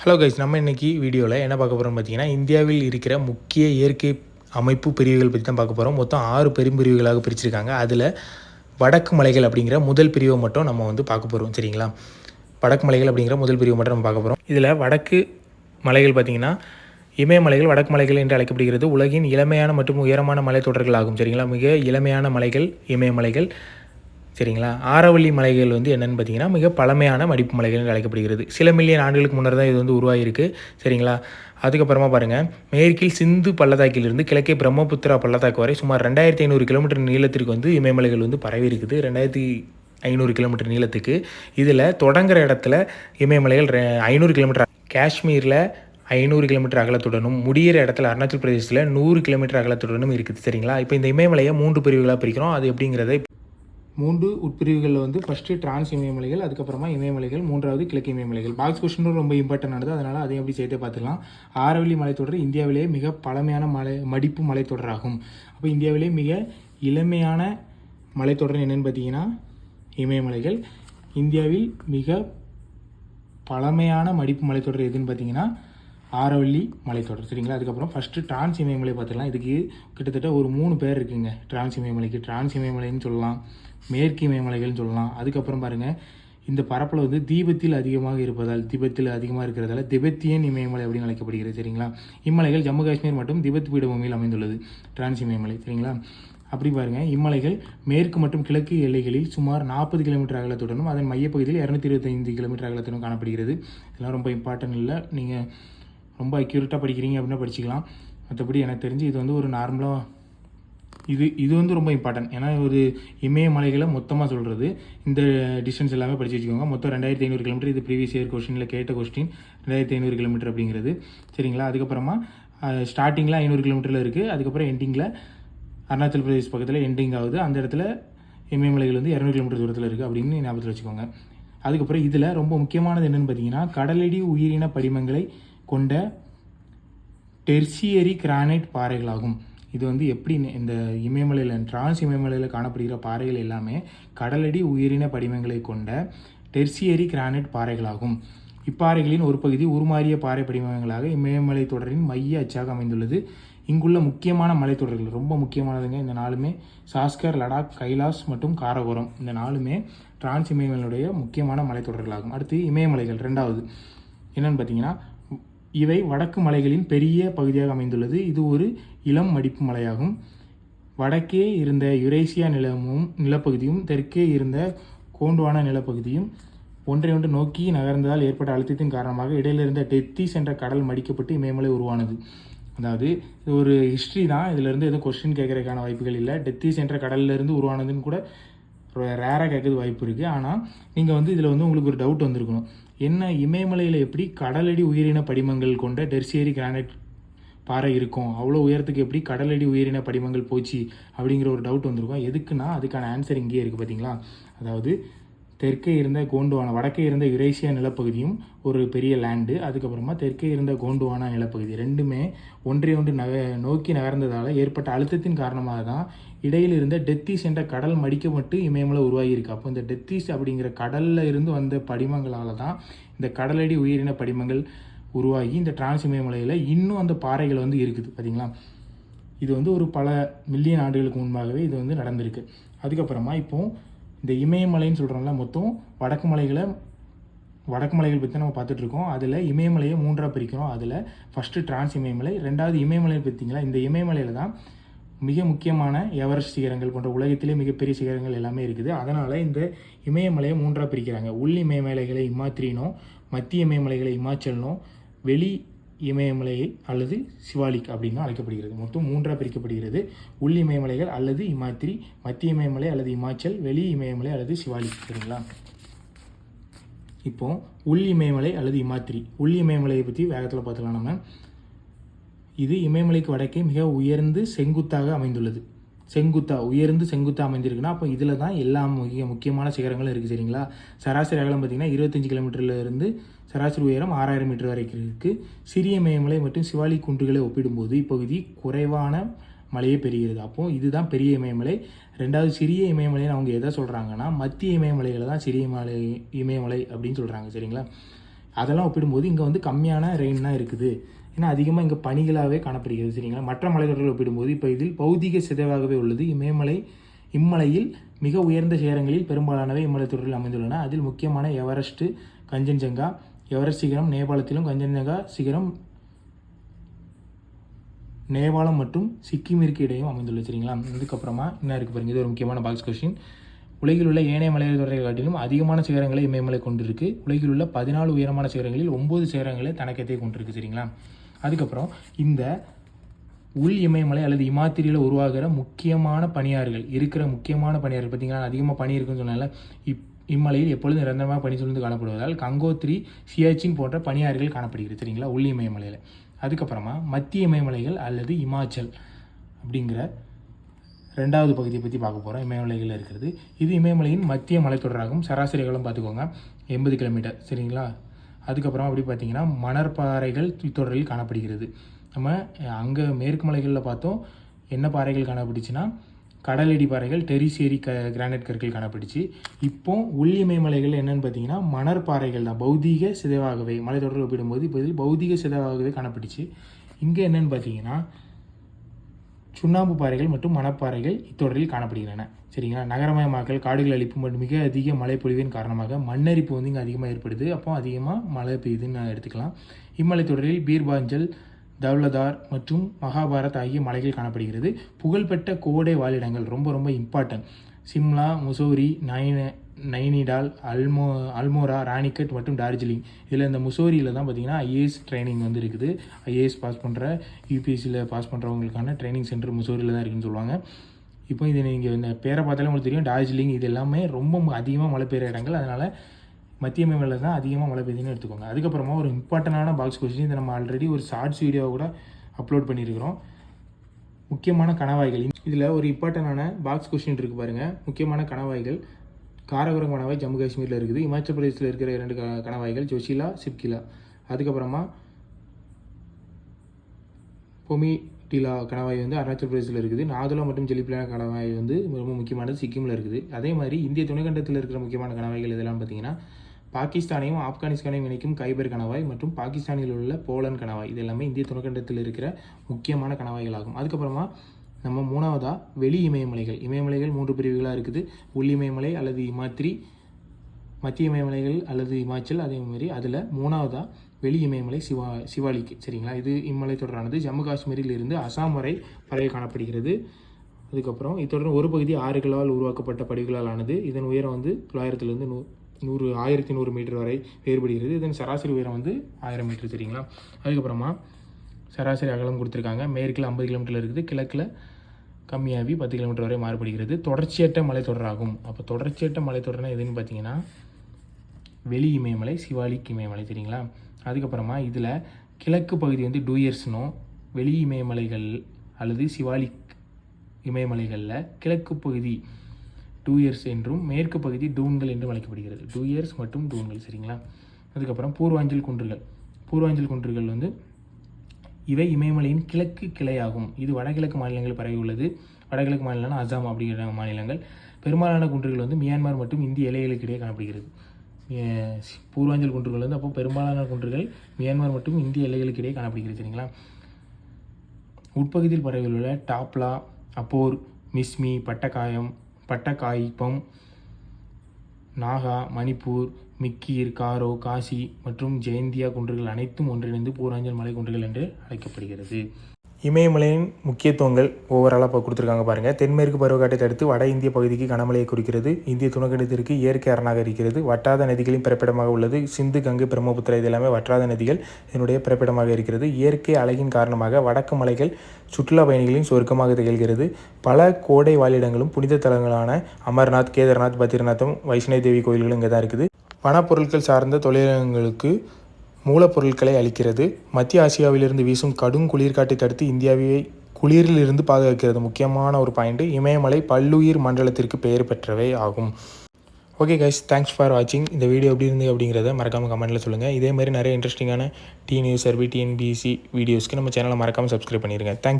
Hello guys நம்ம இன்னைக்கு வீடியோவில் என்ன பார்க்க போகிறோம் பார்த்தீங்கன்னா இந்தியாவில் இருக்கிற முக்கிய இயற்கை அமைப்பு பிரிவுகள் பற்றி தான் பார்க்க போகிறோம் மொத்தம் ஆறு பெரும்பிரிவுகளாக பிரிச்சிருக்காங்க. அதில் வடக்கு மலைகள் அப்படிங்கிற முதல் பிரிவை மட்டும் நம்ம வந்து பார்க்க போகிறோம் சரிங்களா? வடக்கு மலைகள் அப்படிங்கிற முதல் பிரிவை மட்டும் நம்ம பார்க்க போகிறோம் இதில் வடக்கு மலைகள் பார்த்திங்கன்னா இமயமலைகள் வடக்கு மலைகள் என்று அழைக்கப்படுகிறது. உலகின் இளமையான மற்றும் உயரமான மலைத்தொடர்கள் ஆகும் சரிங்களா? மிக இளமையான மலைகள் இமயமலைகள் சரிங்களா? ஆரவள்ளி மலைகள் வந்து என்னென்னு பார்த்தீங்கன்னா மிக பழமையான மடிப்பு மலைகள் அழைக்கப்படுகிறது. சில மில்லியன் ஆண்டுகளுக்கு முன்னர் தான் இது வந்து உருவாகிருக்கு சரிங்களா? அதுக்கப்புறமா பாருங்கள் மேற்கில் சிந்து பள்ளத்தாக்கிலிருந்து கிழக்கே பிரம்மபுத்திரா பள்ளத்தாக்கு வரை சுமார் ரெண்டாயிரத்தி ஐநூறு கிலோமீட்டர் நீளத்திற்கு வந்து இமயமலைகள் வந்து பரவி இருக்குது ரெண்டாயிரத்தி ஐநூறு கிலோமீட்டர் நீளத்துக்கு. இதில் தொடங்குற இடத்துல இமயமலைகள் ரெ- ஐநூறு கிலோமீட்டர் காஷ்மீரில் ஐநூறு கிலோமீட்டர் அகலத்துடனும் முடிகிற இடத்துல அருணாச்சல் பிரதேசத்தில் நூறு கிலோமீட்டர் அகலத்துடனும் இருக்குது. சரிங்களா? இப்போ இந்த இமயமலையை மூன்று பிரிவுகளாக பிரிக்கிறோம். அது எப்படிங்கிறத மூன்று உட்பிரிவுகளில் வந்து ஃபஸ்ட்டு டிரான்ஸ் இமயமலைகள் அதுக்கப்புறமா இமயமலைகள் மூன்றாவது கிழக்கு இமயமலைகள். பாக்ஸ் கொஸ்டினும் ரொம்ப இம்பார்ட்டன் ஆனது அதனால் அதையும் எப்படி சேர்த்து பார்த்துக்கலாம். ஆரவல்லி மலைத்தொடர் இந்தியாவிலேயே மிக பழமையான மலை மடிப்பு மலைத்தொடராகும் அப்போ இந்தியாவிலேயே மிக இளமையான மலைத்தொடர் என்னென்னு பார்த்தீங்கன்னா இமயமலைகள். இந்தியாவில் மிக பழமையான மடிப்பு மலைத்தொடர் எதுன்னு பார்த்தீங்கன்னா ஆரவள்ளி மலைத்தொடர் சரிங்களா? அதுக்கப்புறம் ஃபஸ்ட்டு டிரான்ஸ் இமயமலை பார்த்துக்கலாம் இதுக்கு கிட்டத்தட்ட ஒரு மூணு பேர் இருக்குங்க. டிரான்ஸ் இமயமலைக்கு டிரான்ஸ் இமயமலைன்னு சொல்லலாம். மேற்கு இமயமலைகள்னு சொல்லலாம். அதுக்கப்புறம் பாருங்கள் இந்த பரப்பில் வந்து தீபத்தில் அதிகமாக இருப்பதால் திபெத்தில் அதிகமாக இருக்கிறதால திபெத்தியன் இமயமலை அப்படின்னு அழைக்கப்படுகிறது சரிங்களா? இம்மலைகள் ஜம்மு காஷ்மீர் மற்றும் திபெத் பீடபூமியில் அமைந்துள்ளது டிரான்ஸ் இமயமலை சரிங்களா? அப்படி பாருங்க இம்மலைகள் மேற்கு மற்றும் கிழக்கு எல்லைகளில் சுமார் நாற்பது கிலோமீட்டர் அகலத்துடனும் அதன் மையப்பகுதியில் இரநூத்தி இருபத்தைந்து கிலோமீட்டர் அகலத்துடன் காணப்படுகிறது. இதெல்லாம் ரொம்ப இம்பார்ட்டன்ட் இல்லை. நீங்கள் ரொம்ப அக்யூரேட்டாக படிக்கிறீங்க அப்படின்னா படிச்சுக்கலாம். மற்றபடி எனக்கு தெரிஞ்சு இது வந்து ஒரு நார்மலாக இது இது வந்து ரொம்ப இம்பார்ட்டன்ட் ஏன்னா ஒரு இமயமலைகளை மொத்தமாக சொல்கிறது இந்த டிஸ்டன்ஸ் எல்லாமே படிச்சு வச்சுக்கோங்க. மொத்தம் ரெண்டாயிரத்தி ஐநூறு கிலோமீட்டர் இது ப்ரீவியஸ் இயர் கொஸ்டினில் கேட்ட கொஸ்டின் ரெண்டாயிரத்தி ஐநூறு கிலோமீட்டர் அப்படிங்கிறது. சரிங்களா? அதுக்கப்புறமா ஸ்டார்டிங்கில் ஐநூறு கிலோமீட்டரில் இருக்குது அதுக்கப்புறம் எண்டிங்கில் அருணாச்சல் பிரதேஷ் பக்கத்தில் எண்டிங் ஆகுது. அந்த இடத்துல இமயமலைகள் வந்து இரநூறு கிலோமீட்டர் தூரத்தில் இருக்குது அப்படின்னு ஞாபகத்தில் வச்சுக்கோங்க. அதுக்கப்புறம் இதில் ரொம்ப முக்கியமானது என்னென்னு பார்த்தீங்கன்னா கடலடி உயிரின படிமங்களை கொண்ட டெர்சியரி கிரானைட் பாறைகளாகும். இது வந்து எப்படி இந்த இமயமலையில் டிரான்ஸ் இமயமலையில் காணப்படுகிற பாறைகள் எல்லாமே கடலடி உயிரின படிமங்களை கொண்ட டெர்சியரி கிரானைட் பாறைகளாகும். இப்பாறைகளின் ஒரு பகுதி உருமாறிய பாறை படிமங்களாக இமயமலை தொடரின் மைய அச்சாக அமைந்துள்ளது. இங்குள்ள முக்கியமான மலைத்தொடர்கள் ரொம்ப முக்கியமானதுங்க இந்த நாளுமே சாஸ்கர் லடாக் கைலாஸ் மற்றும் காரகோரம் இந்த நாளுமே டிரான்ஸ் இமயமலையுடைய முக்கியமான மலைத்தொடர்களாகும். அடுத்து இமயமலைகள் ரெண்டாவது. என்னென்னு பார்த்தீங்கன்னா இவை வடக்கு மலைகளின் பெரிய பகுதியாக அமைந்துள்ளது. இது ஒரு இளம் மடிப்பு மலையாகும். வடக்கே இருந்த யுரேசியா நிலமும் நிலப்பகுதியும் தெற்கே இருந்த கோண்டுவான நிலப்பகுதியும் ஒன்றை ஒன்று நோக்கி நகர்ந்ததால் ஏற்பட்ட அழுத்தத்தின் காரணமாக இடையிலிருந்த டெத்திஸ் என்ற கடல் மடிக்கப்பட்டு இமயமலை உருவானது. அதாவது இது ஒரு ஹிஸ்ட்ரி தான். இதிலிருந்து எதுவும் கொஸ்டின் கேட்கறதுக்கான வாய்ப்புகள் இல்லை. டெத்திஸ் என்ற கடல்லேருந்து உருவானதுன்னு கூட ரேராக கேட்கறது வாய்ப்பு இருக்குது ஆனால் நீங்கள் வந்து இதில் வந்து உங்களுக்கு ஒரு டவுட் வந்திருக்கணும். என்ன இமயமலையில் எப்படி கடலடி உயிரின படிமங்கள் கொண்ட டெர்சியரி கிரானைட் பாறை இருக்கும்? அவ்வளோ உயரத்துக்கு எப்படி கடலடி உயிரின படிமங்கள் போச்சு? அப்படிங்கிற ஒரு டவுட் வந்திருக்கும். எதுக்குன்னா அதுக்கான ஆன்சர் இங்கேயே இருக்குது பார்த்தீங்களா அதாவது தெற்கே இருந்த கோண்டுவானா வடக்கே இருந்த யுரேசியா நிலப்பகுதியும் ஒரு பெரிய லேண்டு அதுக்கப்புறமா தெற்கே இருந்த கோண்டுவானா நிலப்பகுதி. ரெண்டுமே ஒன்றை ஒன்று நக நோக்கி நகர்ந்ததால் ஏற்பட்ட அழுத்தத்தின் காரணமாக தான் இடையில் இருந்த டெத்தீஸ் என்ற கடல் மடிக்கப்பட்டு இமயமலை உருவாகியிருக்கு. அப்போ இந்த டெத்தீஸ் அப்படிங்கிற கடல்ல இருந்து வந்த படிமங்களால் தான் இந்த கடலடி உயிரின படிமங்கள் உருவாகி இந்த டிரான்ஸ் இமயமலையில் இன்னும் அந்த பாறைகள் வந்து இருக்குது. பார்த்தீங்களா இது வந்து ஒரு பல மில்லியன் ஆண்டுகளுக்கு முன்பாகவே இது வந்து நடந்திருக்கு. அதுக்கப்புறமா இப்போது இந்த இமயமலைன்னு சொல்கிறோம்ல மொத்தம் வடக்கு மலைகளை வடக்கு மலைகள் பற்றி நம்ம பார்த்துட்ருக்கோம் அதில் இமயமலையை மூன்றாக பிரிக்கிறோம். அதில் ஃபஸ்ட்டு டிரான்ஸ் இமயமலை ரெண்டாவது இமயமலை பார்த்திங்களா இந்த இமயமலையில் தான் மிக முக்கியமான எவரெஸ்ட் சிகரங்கள் போன்ற உலகத்திலே மிகப்பெரிய சிகரங்கள் எல்லாமே இருக்குது. அதனால் இந்த இமயமலையை மூன்றாக பிரிக்கிறாங்க. உள் இமயமலைகளை இமாத்திரினும் மத்திய இமயமலைகளை இமாச்சலனும் வெளி இமயமலை அல்லது சிவாலிக் அப்படின்னு அழைக்கப்படுகிறது. மொத்தம் மூன்றாக பிரிக்கப்படுகிறது. உள் இமயமலைகள் அல்லது இமாத்திரி மத்திய இமயமலை அல்லது இமாச்சல் வெளி இமயமலை அல்லது சிவாலிக் சரிங்களா? இப்போ உள் இமயமலை அல்லது இமாத்திரி. உள் இமயமலையை பற்றி வேகத்தில் பார்த்துக்கலாம் நம்ம. இது இமயமலைக்கு வடக்கே மிக உயர்ந்து செங்குத்தாக அமைந்துள்ளது. செங்குத்தா உயர்ந்து செங்குத்தாக அமைந்திருக்குன்னா அப்போ இதில் தான் எல்லா முக்கிய முக்கியமான சிகரங்களும் இருக்குது சரிங்களா? சராசரி அகலம் பார்த்தீங்கன்னா இருபத்தஞ்சி கிலோமீட்டர்லேருந்து சராசரி உயரம் ஆறாயிரம் மீட்டர் வரைக்கும் இருக்குது சிறிய இமயமலை மற்றும் சிவாலி குன்றுகளை ஒப்பிடும்போது இப்பகுதி குறைவான மலையே பெறுகிறது. அப்போ இதுதான் பெரிய இமயமலை. ரெண்டாவது சிறிய இமயமலைன்னு அவங்க எதை சொல்கிறாங்கன்னா மத்திய இமயமலைகளை தான் சிறிய மலை இமயமலை அப்படின்னு சொல்கிறாங்க சரிங்களா? அதெல்லாம் ஒப்பிடும்போது இங்கே வந்து கம்மியான ரெயின் தான் இருக்குது. ஏன்னா அதிகமாக இங்கே பனிகளாகவே காணப்படுகிறது சரிங்களா? மற்ற மலைத்தொடர்கள் ஒப்பிடும்போது இப்போ இதில் பௌதிக சிதைவாகவே உள்ளது. இமயமலை இம்மலையில் மிக உயர்ந்த சேரங்களில் பெரும்பாலானவை இம்மலைத்தொடரில் அமைந்துள்ளன. அதில் முக்கியமான எவரெஸ்ட்டு கஞ்சன்ஜங்கா எவரெஸ்ட் சிகரம் நேபாளத்திலும் கஞ்சன்ஜங்கா சிகரம் நேபாளம் மற்றும் சிக்கிமிற்கு இடையும் அமைந்துள்ளது சரிங்களா? இதுக்கப்புறமா என்ன இருக்குது பாருங்கள் இது ஒரு முக்கியமான பாக்ஸ் கொஸ்டின் உலகில் உள்ள ஏனைய மலைத்தொடரை காட்டிலும் அதிகமான சிகரங்களை இமயமலை கொண்டிருக்கு. உலகில் உள்ள பதினாலு உயரமான சிகரங்களில் ஒன்பது சிகரங்களை தனக்கத்தே கொண்டிருக்கு சரிங்களா? அதுக்கப்புறம் இந்த உள் இமயமலை அல்லது இமாத்திரியில் உருவாகிற முக்கியமான பனியாறுகள் இருக்கிற முக்கியமான பணியார்கள் பார்த்தீங்கன்னா அதிகமாக பனி இருக்குன்னு சொன்னால இப் இம்மலையில் எப்பொழுதும் நிரந்தரமாக பனி சூழ்ந்து காணப்படுவதால் கங்கோத்ரி சியாச்சின் போன்ற பனியாறுகள் காணப்படுகிறது சரிங்களா? உள் இமயமலையில். அதுக்கப்புறமா மத்திய இமயமலைகள் அல்லது இமாச்சல் அப்படிங்கிற ரெண்டாவது பகுதியை பற்றி பார்க்க போகிறோம் இமயமலைகளில் இருக்கிறது. இது இமயமலையின் மத்திய மலைத்தொடராகும். சராசரி அகலம் பார்த்துக்கோங்க. எண்பது கிலோமீட்டர். சரிங்களா? அதுக்கப்புறம் அப்படி பார்த்தீங்கன்னா மணற்பாறைகள் தொடரில் காணப்படுகிறது. நம்ம அங்கே மேற்கு மலைகளில் பார்த்தோம். என்ன பாறைகள் காணப்பட்டுச்சுன்னா கடலடி பாறைகள் டெரிசேரி க கிரானைட் கற்கள் காணப்பட்டுச்சு. இப்போ உள் இமயமலைகள் என்னன்னு பார்த்தீங்கன்னா மணற்பாறைகள் தான். பௌதீக சிதைவாகவே மலைத்தொடரில் ஒப்பிடும்போது இப்போ இதில் பௌதீக சிதைவாகவே காணப்பட்டுச்சு. இங்கே என்னன்னு பார்த்தீங்கன்னா சுண்ணாம்பு பாறைகள் மற்றும் மணப்பாறைகள் இத்தொடரில் காணப்படுகின்றன. சரிங்களா? நகரமயமாக்கல் காடுகள் அழிப்பு மற்றும் மிக அதிக மழை பொழிவின் காரணமாக மண்ணரிப்பு வந்து இங்கே அதிகமாக ஏற்படுது. அப்போ அதிகமாக மழை பெய்யுதுன்னு எடுத்துக்கலாம். இம்மலை தொடரில் பீர்பாஞ்சல் தௌலதார் மற்றும் மகாபாரத் ஆகிய மலைகள் காணப்படுகிறது. புகழ்பெற்ற கோடை வாழிடங்கள் ரொம்ப ரொம்ப இம்பார்ட்டன்ட் சிம்லா முசோரி நயன நைனிடால் அல்மோ அல்மோரா ராணிக்கட் மற்றும் டார்ஜிலிங். இதில் இந்த முசோரியில் தான் பார்த்தீங்கன்னா ஐஏஎஸ் ட்ரைனிங் வந்து இருக்குது. ஐஏஎஸ் பாஸ் பண்ணுற யூபிஎஸ்சியில் பாஸ் பண்ணுறவங்களுக்கான ட்ரைனிங் சென்டர் முசோரியில் தான் இருக்குதுன்னு சொல்லுவாங்க. இப்போ இது நீங்கள் இந்த பேரை பார்த்தாலே உங்களுக்கு தெரியும். டார்ஜிலிங் இது எல்லாமே ரொம்ப அதிகமாக மழை பெய்கிற இடங்கள். அதனால் மத்திய மேல தான் அதிகமாக மழை பெய்யுதுன்னு எடுத்துக்கோங்க. அதுக்கப்புறமா ஒரு இம்பார்ட்டண்டான பாக்ஸ் கொஸ்டின் இதை நம்ம ஆல்ரெடி ஒரு ஷார்ட்ஸ் வீடியோவை கூட அப்லோட் பண்ணியிருக்கிறோம். முக்கியமான கணவாய்கள். இதில் ஒரு இம்பார்ட்டண்டான பாக்ஸ் கொஸ்டின் இருக்குது பாருங்கள் முக்கியமான கணவாய்கள். காரகுரம் கணவாய் ஜம்மு காஷ்மீரில் இருக்குது. இமாச்சல பிரதேசத்தில் இருக்கிற இரண்டு க கணவாய்கள் ஜோஷிலா சிப்கிலா. அதுக்கப்புறமா பொமிடிலா கணவாய் வந்து அருணாச்சல பிரதேசத்தில் இருக்குது. நாதுலா மற்றும் ஜெலிபிலா கணவாய் வந்து ரொம்ப முக்கியமானது சிக்கிமில் இருக்குது. அதே மாதிரி இந்திய துணைக்கண்டத்தில் இருக்கிற முக்கியமான கணவாய்கள் இதெல்லாம் பார்த்தீங்கன்னா பாகிஸ்தானையும் ஆப்கானிஸ்தானையும் இணைக்கும் கைபர் கணவாய் மற்றும் பாகிஸ்தானில் உள்ள போலன் கணவாய். இது எல்லாமே இந்திய துணைக்கண்டத்தில் இருக்கிற முக்கியமான கணவாய்கள் ஆகும் அதுக்கப்புறமா நம்ம மூணாவதாக வெளி இமயமலைகள். இமயமலைகள் மூன்று பிரிவுகளாக இருக்குது. உள் இமயமலை அல்லது இமாத்திரி மத்திய இமயமலைகள் அல்லது இமாச்சல் அதே மாதிரி அதில் மூணாவதாக வெளி இமயமலை சிவா சிவாலிக்கு. சரிங்களா? இது இம்மலை தொடரானது. ஜம்மு காஷ்மீரில் இருந்து அசாம் வரை பரவி காணப்படுகிறது. அதுக்கப்புறம் இத்தொடர் ஒரு பகுதி ஆறுகளால் உருவாக்கப்பட்ட படிகளால் ஆனது. இதன் உயரம் வந்து தொள்ளாயிரத்துலேருந்து நூ நூறு ஆயிரத்தி நூறு மீட்டர் வரை வேறுபடுகிறது. இதன் சராசரி உயரம் வந்து ஆயிரம் மீட்டர். சரிங்களா? அதுக்கப்புறமா சராசரி அகலம் கொடுத்துருக்காங்க. மேற்கில் ஐம்பது கிலோமீட்டர் இருக்குது. கிழக்கில் கம்மியாகி பத்து கிலோமீட்டர் வரை மாறுபடுகிறது. தொடர்ச்சியற்ற மலைத்தொடராகும். அப்போ தொடர்ச்சியற்ற மலைத்தொடர்னா எதுன்னு பார்த்தீங்கன்னா வெளி இமயமலை சிவாலிக் இமயமலை சரிங்களா அதுக்கப்புறமா இதில் கிழக்கு பகுதி வந்து டூயர்ஸ்னோ வெளி இமயமலைகள் அல்லது சிவாலிக் இமயமலைகளில் கிழக்கு பகுதி டூயர்ஸ் என்றும் மேற்கு பகுதி டூன்கள் என்றும் அழைக்கப்படுகிறது. டூயர்ஸ் மற்றும் டூன்கள் சரிங்களா? அதுக்கப்புறம் பூர்வாஞ்சல் குன்றுகள். பூர்வாஞ்சல் குன்றுகள் வந்து இவை இமயமலையின் கிழக்கு கிளையாகும். இது வடகிழக்கு மாநிலங்கள் பரவி உள்ளது. வடகிழக்கு மாநிலம்னா அசாம் அப்படிங்கிற மாநிலங்கள். பெரும்பாலான குன்றுகள் வந்து மியான்மர் மற்றும் இந்திய எல்லைகளுக்கு இடையே காணப்படுகிறது. பூர்வாஞ்சல் குன்றுகள் வந்து அப்போ பெரும்பாலான குன்றுகள் மியான்மர் மற்றும் இந்திய எல்லைகளுக்கு இடையே காணப்படுகிறது சரிங்களா? உட்பகுதியில் பரவியுள்ள டாப்லா அப்போர் மிஸ்மி பட்டக்காயம் பட்டக்காய்ப்பம் நாகா மணிப்பூர் மிக்கீர் காரோ காசி மற்றும் ஜெயந்தியா குன்றுகள் அனைத்தும் ஒன்றிணைந்து பூராஞ்சல் மலை குன்றுகள் என்று அழைக்கப்படுகிறது. இமயமலையின் முக்கியத்துவங்கள் ஓவராலாக இப்போ கொடுத்துருக்காங்க பாருங்கள் தென்மேற்கு பருவக்காட்டை தடுத்து வட இந்திய பகுதிக்கு கனமழையை குறிக்கிறது. இந்திய துணைக்கண்டத்திற்கு இயற்கை அரணாக இருக்கிறது. வட்டாத நதிகளின் பிறப்பிடமாக உள்ளது. சிந்து கங்கை பிரம்மபுத்திரா இது எல்லாமே வற்றாத நதிகள். இதனுடைய பிறப்பிடமாக இருக்கிறது. இயற்கை அழகின் காரணமாக வடக்கு மலைகள் சுற்றுலா பயணிகளின் சொர்க்கமாக திகழ்கிறது. பல கோடை வாழிடங்களும் புனித தலங்களான அமர்நாத் கேதார்நாத் பத்ரிநாத்தும் வைஷ்ணவி தேவி கோயில்களும் இங்கே தான் இருக்குது. வனப்பொருட்கள் சார்ந்த தொழிலகங்களுக்கு மூலப்பொருட்களை அளிக்கிறது மத்திய ஆசியாவிலிருந்து வீசும் கடும் குளிர்காட்டை தடுத்து இந்தியாவை குளிரில் இருந்து பாதுகாக்கிறது முக்கியமான ஒரு பாயிண்ட். இமயமலை பல்லுயிர் மண்டலத்திற்கு பெயர் பெற்றவை ஆகும். ஓகே கைஸ் தேங்க்ஸ் ஃபார் வாட்சிங் இந்த வீடியோ எப்படி இருந்து அப்படிங்கிறத மறக்காமல் கமெண்ட்டில் சொல்லுங்கள் இதே மாதிரி நிறைய இன்ட்ரெஸ்டிங்கான டி நியூஸ் சர்வி டிஎன்பிசி வீடியோஸ்க்கு நம்ம சேனலை மறக்காமல் சப்ஸ்கிரைப் பண்ணிடுங்க தேங்க்